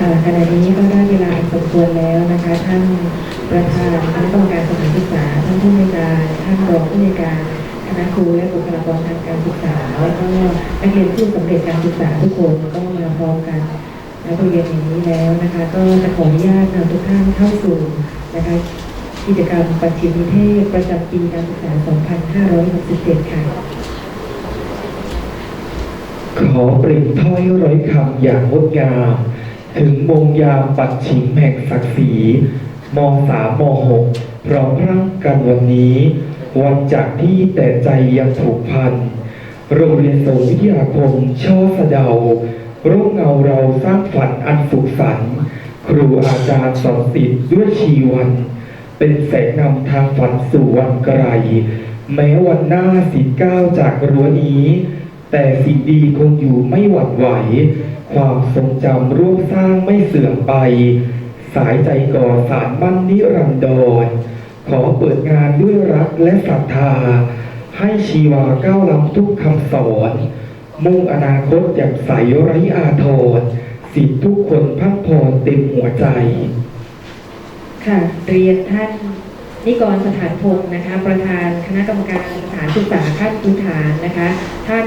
ค่ะขณะนี้ก็ได้เวลาสมควรแล้วนะคะท่านประธานคณะกรรมการสถานศึกษาท่านผู้อำนวยการท่านรองผู้อำนวยการคณะครูและบุคลากรทางการศึกษาแล้วก็นักเรียนผู้สำเร็จการศึกษาทุกคนก็มาพร้อมกันณบริเวณแห่งนี้แล้วนะคะ ก็จะขออนุญาตนำทุกท่านเข้าสู่นะคะกิจกรรมปัจฉิมนิเทศประจำปีการศึกษา 2567 ค่ะ ขอเปล่งถ้อยร้อยคำอย่างงดงาม ถึงมงยามปัดฉิมแห่งศักดิ์ศรีมสามมหกพร้อมรั่งกันวันนี้ วันจากที่แต่ใจยังผูกพัน โรงเรียนสงวิทยาคมช่อสะเดา ร่มเงาเราสร้างฝันอันสุขสันต์ครูอาจารย์สอนสิทธิ์ด้วยชีวัน เป็นแสงนำทางฝันสู่วันไกล แม้วันหน้าสิก้าวจากรั้วนี้ แต่สิ่งดีคงอยู่ไม่หวั่นไหว ความทรงจำร่วมสร้างไม่เสื่อมไป สายใจก่อสารมั่นนิรันดร ขอเปิดงานด้วยรักและศรัทธา ให้ชีวาก้าวล้ำทุกคำสอน มุ่งอนาคตอย่างใสไร้อาทรสิทธิทุกคนพักพรเต็มหัวใจ ค่ะ เรียนท่าน นิกรสถานพงศ์นะคะ ประธานคณะกรรมการสถานศึกษาขั้นพื้นฐานนะคะ ท่าน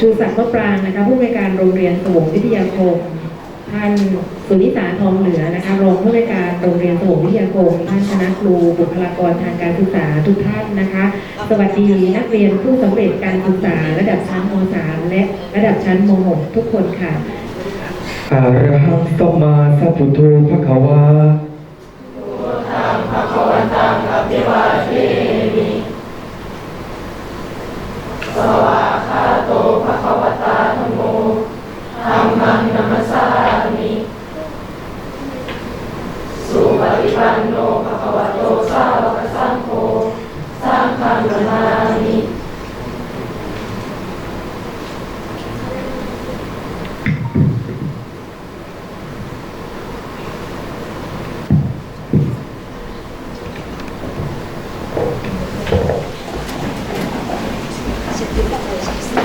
ชูศักดิ์มะปรางนะคะ ผู้อำนวยการโรงเรียนสวงวิทยาคม ท่านสุนิสาทองเหนือนะคะรองผู้อำนวยการโรงเรียนสวงวิทยาคมท่านคณะครูบุคลากรทางการศึกษาทุกท่านนะคะ สวัสดีนักเรียนผู้สำเร็จการศึกษาระดับชั้นม .3 และระดับชั้นม .6 ทุกคนค่ะอะระหังสัมมาสัพพุทโธภคววา Jehová.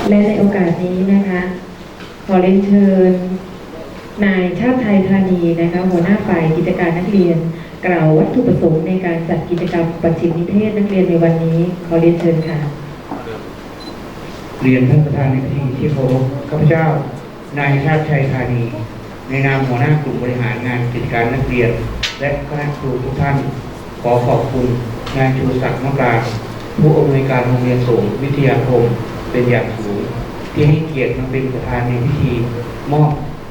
และในโอกาสนี้นะคะ ขอเรียนเชิญ นายชาติไทยธานีนะคะหัวหน้าฝ่ายกิจการนักเรียน กล่าววัตถุประสงค์ในการจัดกิจกรรมปัจฉิมนิเทศนักเรียนในวันนี้ ขอเรียนเชิญค่ะ เรียนท่านประธานในพิธีที่เคารพข้าพเจ้า นายชาติชัยธานี ในนามหัวหน้ากลุ่มบริหารงานกิจการนักเรียน และคณะครูทุกท่าน ขอขอบคุณนายชูศักดิ์มะปรางผู้อำนวยการโรงเรียนสูงวิทยาคม เป็นอย่างสูง ที่ให้เกียรติมาเป็นประธานในพิธีมอบ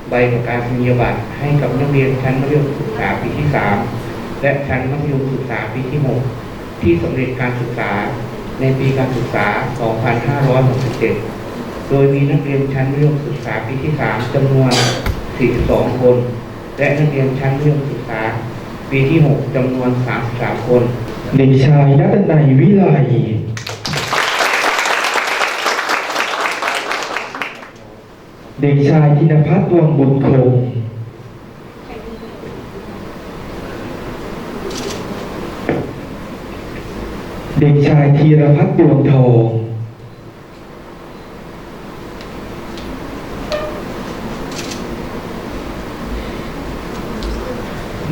ใบประกาศนียบัตรให้กับนักเรียนชั้นมัธยมศึกษาปีที่ 3 และชั้นมัธยมศึกษาปีที่ 6 ที่สำเร็จการศึกษาในปีการศึกษา 2567 โดยมีนักเรียนชั้นมัธยมศึกษาปีที่ 3จำนวน 42 คน และนักเรียนชั้นมัธยมศึกษาปีที่ 6จำนวน 33 คน เด็กชายนัตนัยวิไล เด็กชายธินพัฒน์ดวงบุญคงเด็กชายธีรพัฒน์ดวงทอง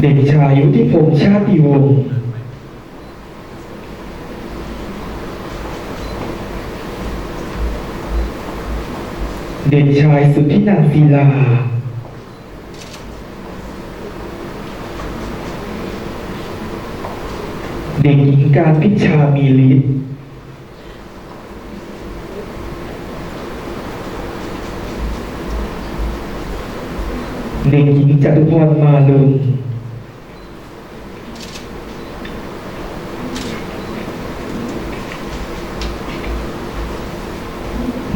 เด็กชายวุฒิพงษ์ชาติวงศ์ เด็กชายสุทธินันท์ศิลา เด็กหญิงการพิชามีฤทธิ์เด็กหญิงจตุพรมาลุง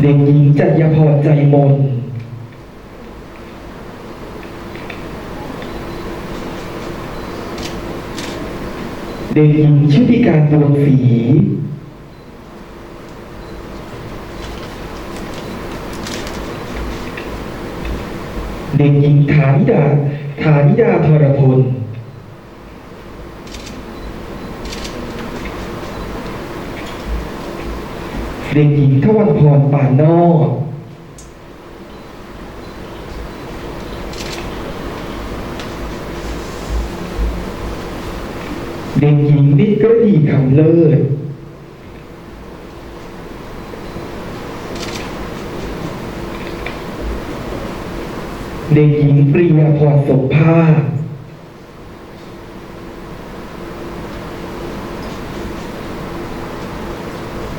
ด็กหญิงจัญญาพรใจมน เด็กหญิงชุติการดวงศรีเด็กหญิงฐานิดาฐานิดาธรพล เด็กหญิงทวันพรปานนอกเด็กหญิงนี่ก็ดีคำเลิศ เด็กหญิงปรียาพรสุภาพ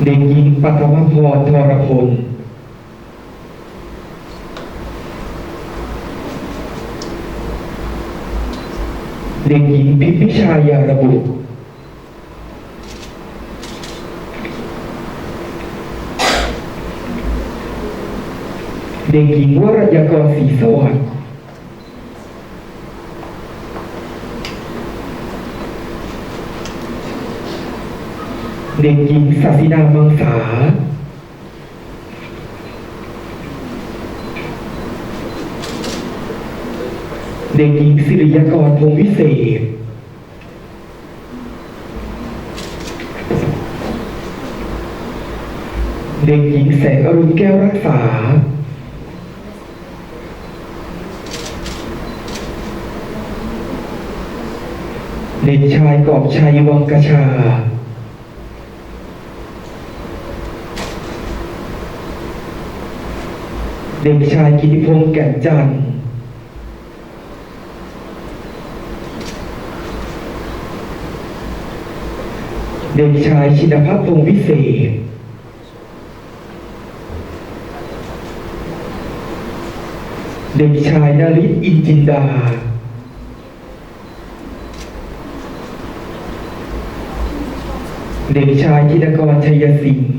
ด็กหญิงปัทมพรทรพลเด็กหญิงพิพิชายาระบุเด็กหญิงวรัญญากรศรีสวัสดิ์ เด็กหญิงศาสินามังสา เด็กหญิงสิริยกรพงษ์วิเศษ เด็กหญิงแสงอรุณแก้วรักษา เด็กชายกอบชัยวังกชา เด็กชายกิติพงษ์แก่นจันทร์เด็กชายชินภัพพงษ์วิเศษ เด็กชายนาริศอินจินดา เด็กชายธินกรชัยสิงห์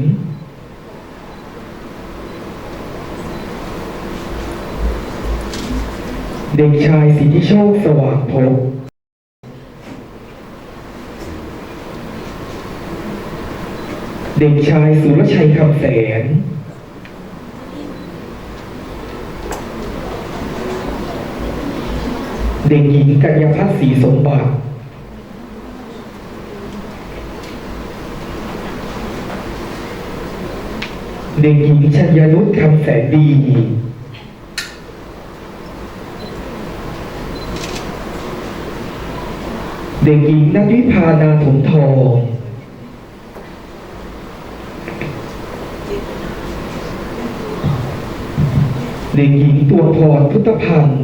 เด็กชายสิทธิโชคสว่างภพเด็กชายสุรชัยคำแสน เด็กหญิงกัญญาพัฒน์ศรีสมบัติ เด็กหญิงชัญญานุชคำแสนดี เด็กหญิงนัทวิพานาถมทองเด็กหญิงตัวพรพุทธพันธ์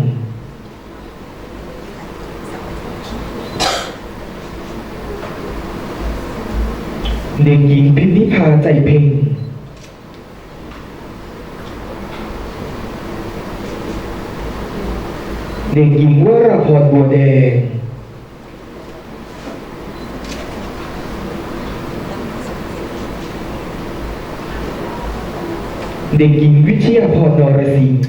เด็กหญิงพิมนิพาใจเพ็งเด็กหญิงวราพรบัวแดง เด็กหญิงวิเชียรพรนรสิงห์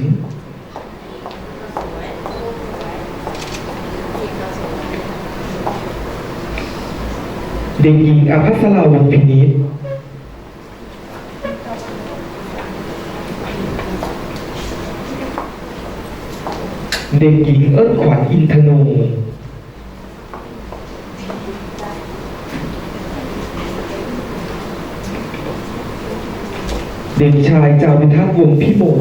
เด็กหญิงอภัสราวงพินิษเด็กหญิงเอิ้นขวัญอินทนู เด็กชายจารุทัศน์วงศ์พิมล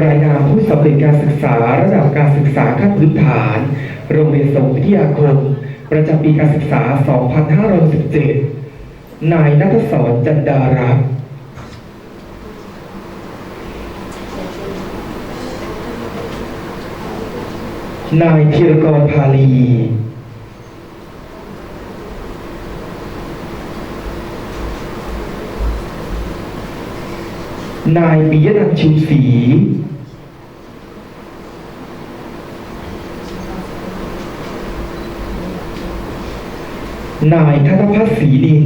รายนามผู้สำเร็จการศึกษาระดับการศึกษาขั้นพื้นฐาน โรงเรียนสงฆ์วิทยาคม ประจำปีการศึกษา 2517 นายนัทศรจันดารักษ์นายธีรกรพาลี นายปิยนันท์ชิวศรีนายธนพัฒน์ศรีดิน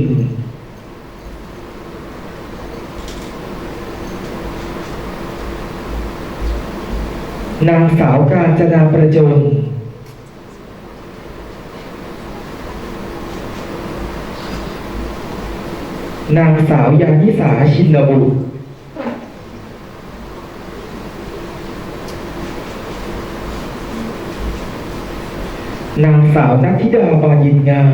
นางสาวการจนาประจง นางสาวยานิสาชินบุตร นางสาวนักธิดาปายินงาม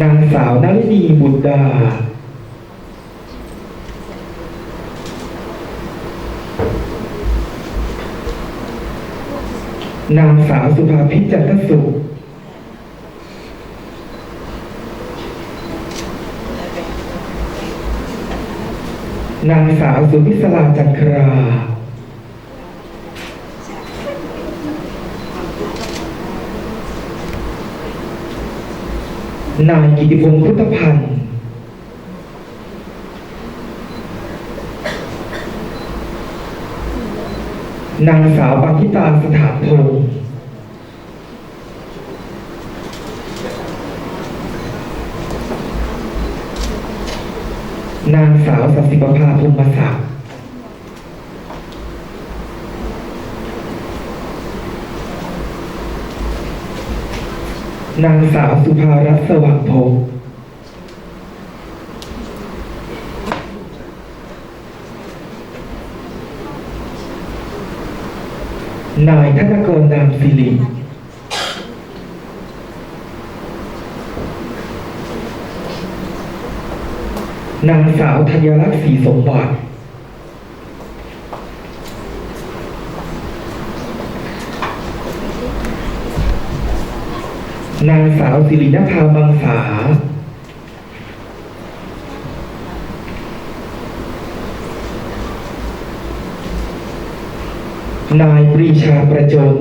นางสาวนรินีบุตรดา นางสาวสุภาพิจันทสุนางสาวสุพิศราจันทรา นายกิติพงศ์พุทธพันธ์นางสาวปาทิตาสถานพงศ์นางสาวสัสิปภาพรหมศักดิ์ นางสาวสุภารัตน์สว่างพงศ์นายธนกรนามสิรินางสาวธัญลักษ์ศรีสมบัติ นางสาวสิรินภามังสา นายปรีชาประจน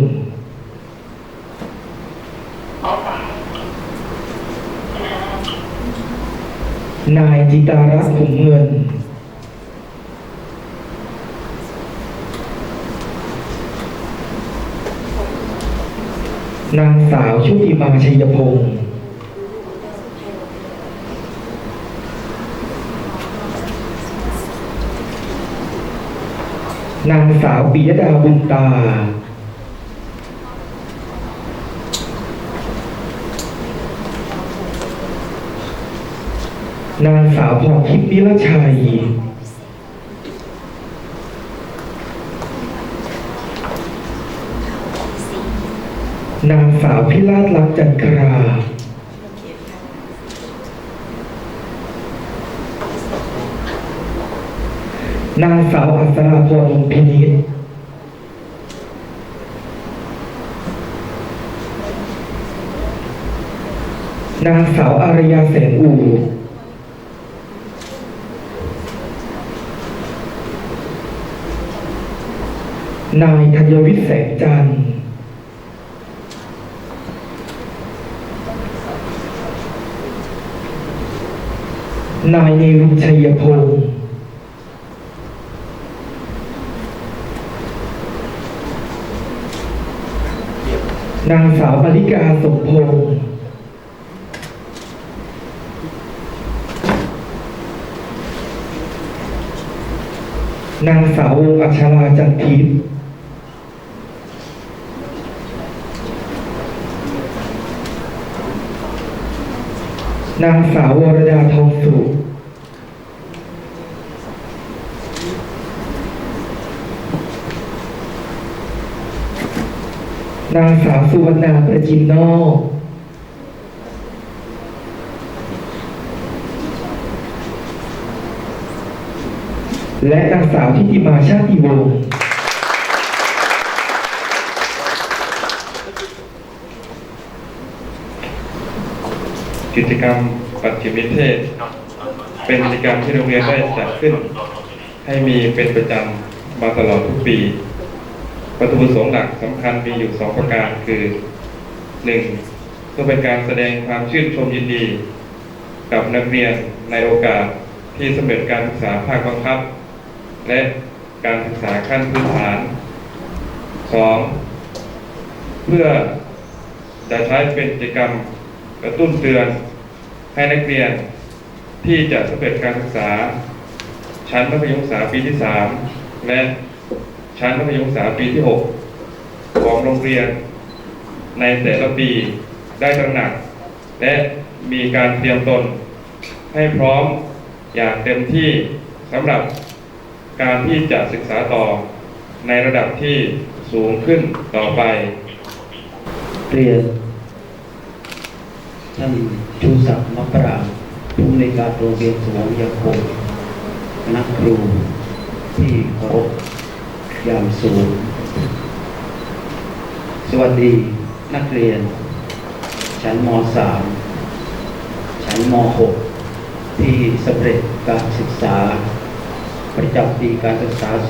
นายจิตารักษ์ขุมเงิน นางสาวชุติมาชัยพงศ์นางสาวปิยดาบุญตา นางสาวพรทิพย์นิรชัย นางสาวพิราชลักจันทรา นางสาวอัศราพรวงศ์พินิษนางสาวอารยาแสนอู่นายธัญวิทย์แสงจันทร์ นายเนวินชัยพงศ์นางสาวมาริกาสมพงศ์นางสาววงอัชราจันทิพย์ นางสาววรดาทองสุขนางสาวสุวรรณาประจิมนอกและนางสาวทิตมาชาติวงศ์ กิจกรรมปัจฉิมิเทศ เป็นกิจกรรมที่โรงเรียนได้จัดขึ้น ให้มีเป็นประจำมาตลอดทุกปี วัตถุประสงค์หลักสำคัญมีอยู่สองประการคือหนึ่งเพื่อเป็นการแสดงความชื่นชมยินดี กับนักเรียนในโอกาสที่สำเร็จการศึกษาภาคบังคับ และการศึกษาขั้นพื้นฐานสองเพื่อจะใช้เป็นกิจกรรม กระตุ้นเตือนให้นักเรียนที่จะสำเร็จการศึกษา ชั้นมัธยมศึกษาปีที่ 3 และชั้นมัธยมศึกษาปีที่ 6 ของโรงเรียน ในแต่ละปีได้ตระหนัก และมีการเตรียมตน ให้พร้อมอย่างเต็มที่สำหรับการที่จะศึกษาต่อในระดับที่สูงขึ้นต่อไปเรียน ท่านชูศักดิ์มะปรางผู้อำนวยการโรงเรียนสมองยาคงคณะครูที่เคารพยามสูง สวัสดีนักเรียน ชั้นม .3 ชั้นม .6 ที่สำเร็จการศึกษา ประจำปีการศึกษา 2567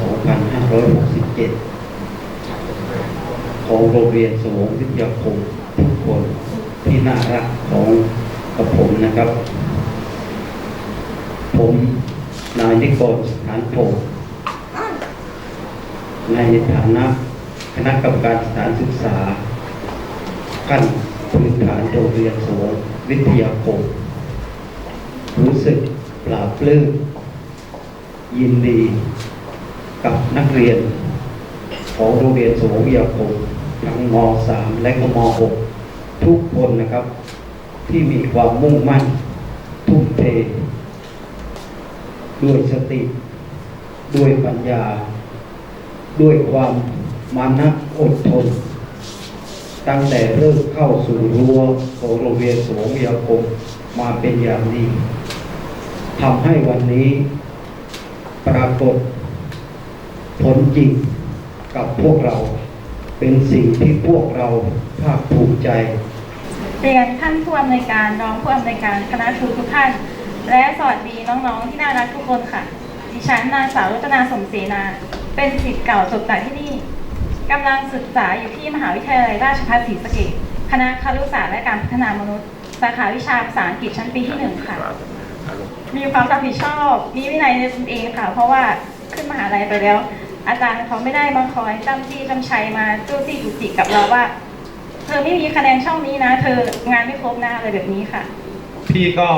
ของโรงเรียนสวงวิทยาคม น่ารักของกับผมนะครับ ผมนายนิกรสถานโพธิ์ในฐานะคณะกรรมการสถานศึกษาขั้นพื้นฐานโรงเรียนสวงวิทยาคม รู้สึกปลาบปลื้มยินดีกับนักเรียน ของโรงเรียนสวงวิทยาคมทั้งม .3 และก็ม .6 ทุกคนนะครับ ที่มีความมุ่งมั่น ทุ่มเท ด้วยสติ ด้วยปัญญา ด้วยความมานะอดทน ตั้งแต่เริ่มเข้าสู่รั้วของโรงเรียนสงยาคมมาเป็นอย่างดีทำให้วันนี้ปรากฏผลจริงกับพวกเรา เป็นสิ่งที่พวกเราภาคภูมิใจ เรียนท่านผู้อำนวยการรองผู้อำนวยการคณะครูทุกท่าน และสวัสดีน้องๆที่น่ารักทุกคนค่ะ ดิฉันนางสาวรัตนาสมศรีนา เป็นศิษย์เก่าจบจากที่นี่กำลังศึกษาอยู่ที่มหาวิทยาลัยราชภัฏศรีสะเกษคณะครุศาสตร์และการพัฒนามนุษย์ สาขาวิชาภาษาอังกฤษชั้นปีที่หนึ่งค่ะ มีความรับผิดชอบ มีวินัยในตนเองค่ะ เพราะว่าขึ้นมหาลัยไปแล้ว อาจารย์เขาไม่ได้มาคอยจ้ำจี้จ้ำชัยมาจู้จี้จุกจิกกับเราว่า เธอไม่มีคะแนนช่องนี้นะ เธองานไม่ครบนะอะไรแบบนี้ค่ะ พี่ก็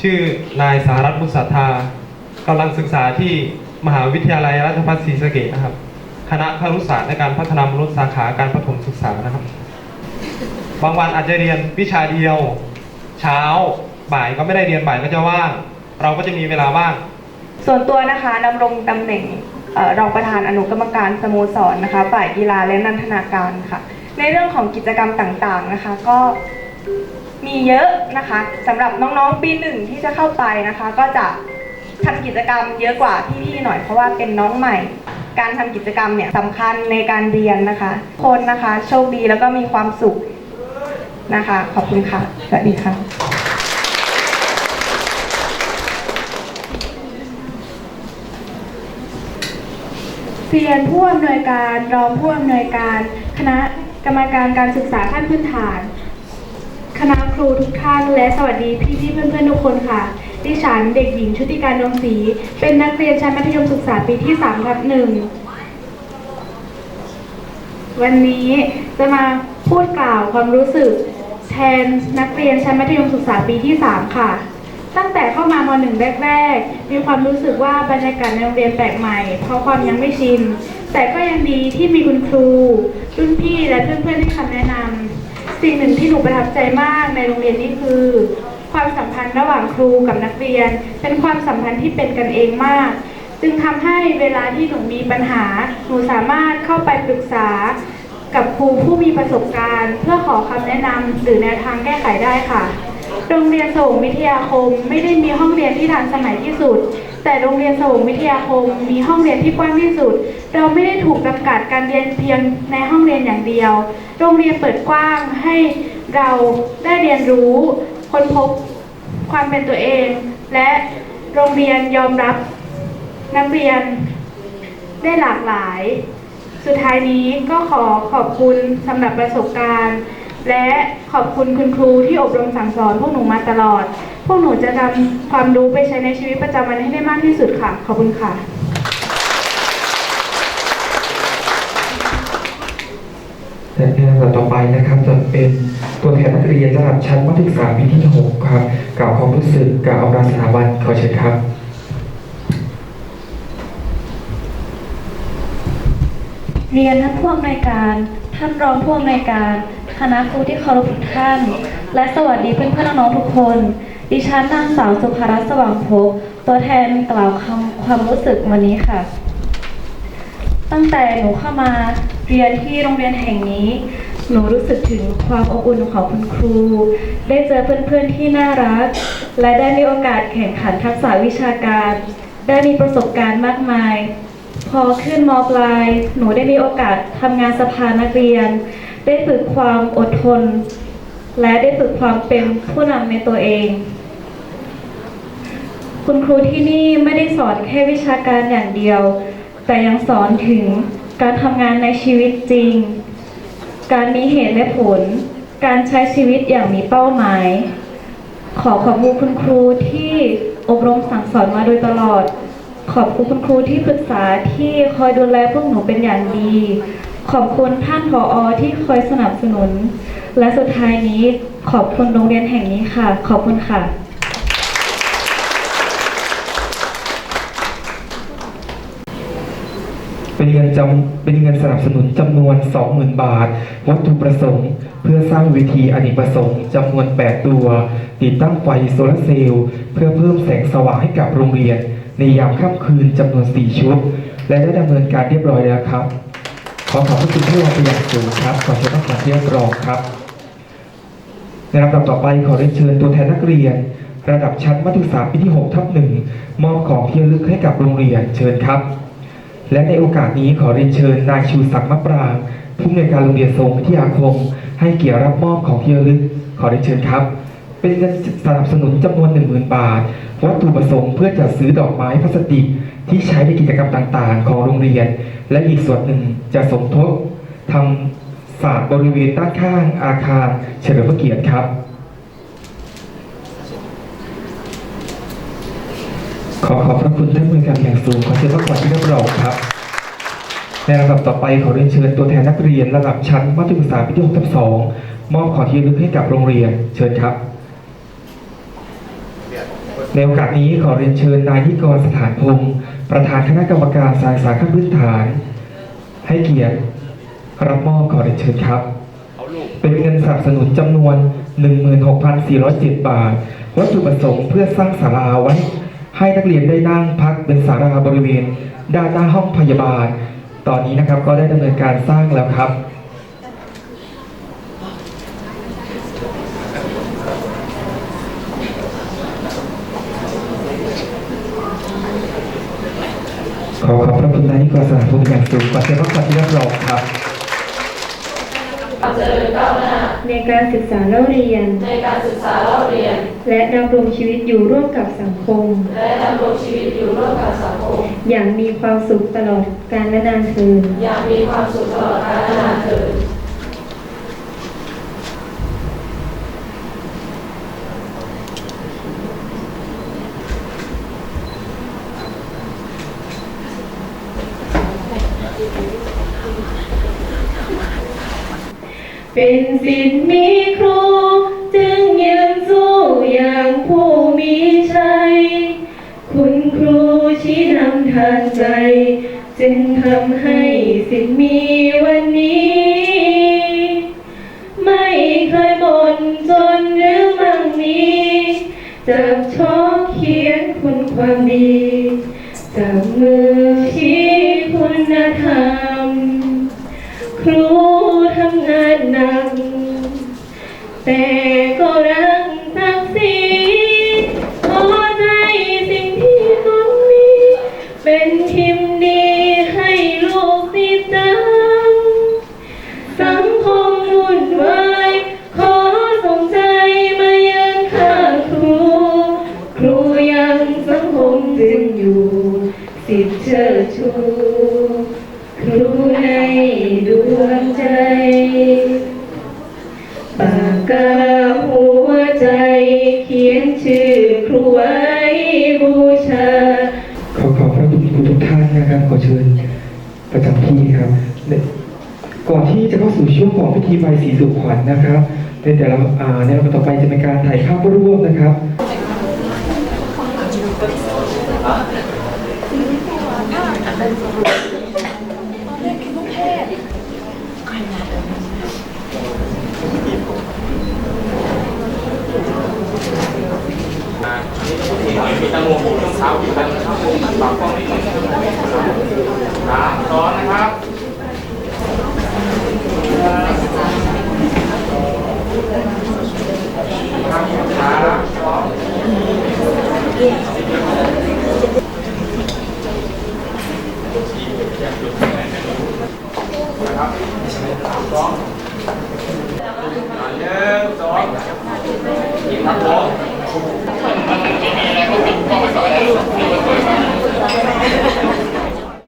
ชื่อนายสารัตน์บุษธากำลังศึกษาที่มหาวิทยาลัยราชภัฏศรีสะเกษนะครับ คณะครุศาสตร์และการพัฒนามนุษย์สาขาการประถมศึกษานะครับ บางวันอาจจะเรียนวิชาเดียว เช้าบ่ายก็ไม่ได้เรียนบ่ายก็จะว่าง เราก็จะมีเวลาว่าง ส่วนตัวนะคะดำรงตำแหน่งเอ่อรองประธานอนุกรรมการสโมสรนะคะฝ่ายกีฬาและนันทนาการค่ะ ในเรื่องของกิจกรรมต่างๆนะคะ ก็มีเยอะนะคะสำหรับน้องๆปีหนึ่งที่จะเข้าไปนะคะ ก็จะทำกิจกรรมเยอะกว่าพี่ๆหน่อยเพราะว่าเป็นน้องใหม่ การทำกิจกรรมเนี่ยสำคัญในการเรียนนะคะ คนนะคะโชคดีแล้วก็มีความสุขนะคะ ขอบคุณค่ะ สวัสดีค่ะเรียนผู้อำนวยการรองผู้อำนวยการคณะ กรรมการการศึกษาขั้นพื้นฐาน คณะครูทุกท่าน และสวัสดีพี่ๆเพื่อนๆทุกคนค่ะ ดิฉันเด็กหญิงชุติการดวงศรี เป็นนักเรียนชั้นมัธยมศึกษาปีที่3ทับหนึ่งวันนี้จะมาพูดกล่าวความรู้สึก แทนนักเรียนชั้นมัธยมศึกษาปีที่ 3 ค่ะ ตั้งแต่เข้ามามหนึ่งแรกๆ มีความรู้สึกว่าบรรยากาศในโรงเรียนแปลกใหม่ เพราะความยังไม่ชิน แต่ก็ยังดีที่มีคุณครู รุ่นพี่และเพื่อนๆที่คำแนะนำ สิ่งหนึ่งที่หนูประทับใจมากในโรงเรียนนี้คือ ความสัมพันธ์ระหว่างครูกับนักเรียน เป็นความสัมพันธ์ที่เป็นกันเองมาก จึงทำให้เวลาที่หนูมีปัญหา หนูสามารถเข้าไปปรึกษากับครูผู้มีประสบการณ์ เพื่อขอคำแนะนำหรือแนวทางแก้ไขได้ค่ะ โรงเรียนสงวิทยาคมไม่ได้มีห้องเรียนที่ทันสมัยที่สุด แต่โรงเรียนสงวิทยาคมมีห้องเรียนที่กว้างที่สุด เราไม่ได้ถูกจำกัดการเรียนเพียงในห้องเรียนอย่างเดียว โรงเรียนเปิดกว้างให้เราได้เรียนรู้ค้นพบความเป็นตัวเอง และโรงเรียนยอมรับนักเรียนได้หลากหลาย สุดท้ายนี้ก็ขอขอบคุณสำหรับประสบการณ์ และขอบคุณคุณครูที่อบรมสั่งสอนพวกหนูมาตลอด พวกหนูจะนำความรู้ไปใช้ในชีวิตประจำวันให้ได้มากที่สุดค่ะ ขอบคุณค่ะ และในลำดับต่อไปนะครับจะเป็นตัวแทนนักเรียนระดับชั้นมัธยมศึกษาปีที่หกครับกล่าวความรู้สึกกล่าวอำลาสถาบันขอเชิญครับเรียนท่านผู้อำนวยการ ท่านรองผู้อำนวยการ คณะครูที่เคารพทุกท่าน และสวัสดีเพื่อนเพื่อนๆน้องๆทุกคน ดิฉันนางสาวสุภารัตน์สว่างภพตัวแทนกล่าวคำความรู้สึกวันนี้ค่ะ ตั้งแต่หนูเข้ามาเรียนที่โรงเรียนแห่งนี้ หนูรู้สึกถึงความอบอุ่นของคุณครู ได้เจอเพื่อนๆที่น่ารัก และได้มีโอกาสแข่งขันทักษะวิชาการ ได้มีประสบการณ์มากมาย พอขึ้นมปลาย หนูได้มีโอกาสทำงานสภานักเรียน ได้ฝึกความอดทน และได้ฝึกความเป็นผู้นำในตัวเอง คุณครูที่นี่ไม่ได้สอนแค่วิชาการอย่างเดียว แต่ยังสอนถึงการทำงานในชีวิตจริง การมีเหตุและผล การใช้ชีวิตอย่างมีเป้าหมาย ขอขอบคุณคุณครูที่อบรมสั่งสอนมาโดยตลอด ขอบคุณคุณครูที่ปรึกษาที่คอยดูแลพวกหนูเป็นอย่างดี ขอบคุณท่านผออที่คอยสนับสนุน และสุดท้ายนี้ขอบคุณโรงเรียนแห่งนี้ค่ะ ขอบคุณค่ะ เป็นเงินจำเป็นเงินสนับสนุนจำนวน 20,000 บาท วัตถุประสงค์ เพื่อสร้างเวทีอเนกประสงค์จำนวน 8 ตัว ติดตั้งไฟโซลาร์เซลล์เพื่อเพิ่มแสงสว่างให้กับโรงเรียน ในยามค่ำคืนจำนวน 4 ชุด และได้ดำเนินการเรียบร้อยแล้วครับ อขอบพระคุณที่วางเป็นอย่างสูงครับขอเชิญท่านประธานที่รับรองครับ ในลำดับต่อไปขอเรียนเชิญตัวแทนนักเรียน ระดับชั้นมัธยมศึกษาปีที่6ทับหนึ่งมอบของที่ระลึกให้กับโรงเรียนเชิญครับ และในโอกาสนี้ขอเรียนเชิญนายชูศักดิ์มะปรางผู้อำนวยการโรงเรียนทรงวิทยาคม ให้เกียรติรับมอบของที่ระลึก ขอเรียนเชิญครับ เป็นเงินสนับสนุนจำนวน10,000 บาท วัตถุประสงค์เพื่อจัดซื้อดอกไม้พลาสติก ที่ใช้ในกิจกรรมต่างๆ ของโรงเรียน และอีกส่วนหนึ่งจะสมทบทำศาสตร์บริเวณด้านข้างอาคารเฉลิมพระเกียรติครับ ขอขอบพระคุณท่านผู้การอย่างสูงขอเชิญพระขวัญที่รับรองครับในลำดับต่อไปขอเรียนเชิญตัวแทนนักเรียนระดับชั้นมัธยมศึกษาปีที่6ทับ2มอบของที่ระลึกให้กับโรงเรียนเชิญครับ ในโอกาสนี้ขอเรียนเชิญนายนิกรสถานพงศ์ ประธานคณะกรรมการสายสาขาพื้นฐาน ให้เกียรติรับมอบขอเรียนเชิญครับ เป็นเงินสนับสนุนจำนวน 16,407 บาท วัตถุประสงค์เพื่อสร้างศาลาไว้ ให้นักเรียนได้นั่งพักเป็นศาลาบริเวณ ด้านหน้าห้องพยาบาล ตอนนี้นะครับก็ได้ดำเนินการสร้างแล้วครับ ขอขอบพระ คุณนายนิกรสถานภูมิอย่างสูงขอเชิญพระขวัญที่รับรองครับในการศึกษาเล่าเรียน ในการศึกษาเล่าเรียน และดำรงชีวิตอยู่ร่วมกับสังคม และดำรงชีวิตอยู่ร่วมกับสังคม อย่างมีความสุขตลอดกาลและนานเทินอย่างมีความสุขตลอดกาลนานเถิด เป็นสิทธิ์มีครู จึงยืนสู้อย่างผู้มีชัย คุณครูชี้นำทางใจ จึงทำให้สิทธิ์มี ที่ใบสีสูขวัญนะครับในแต่ละอ่าในลำดับต่อไปจะเป็นการถ่ายภาพร่วม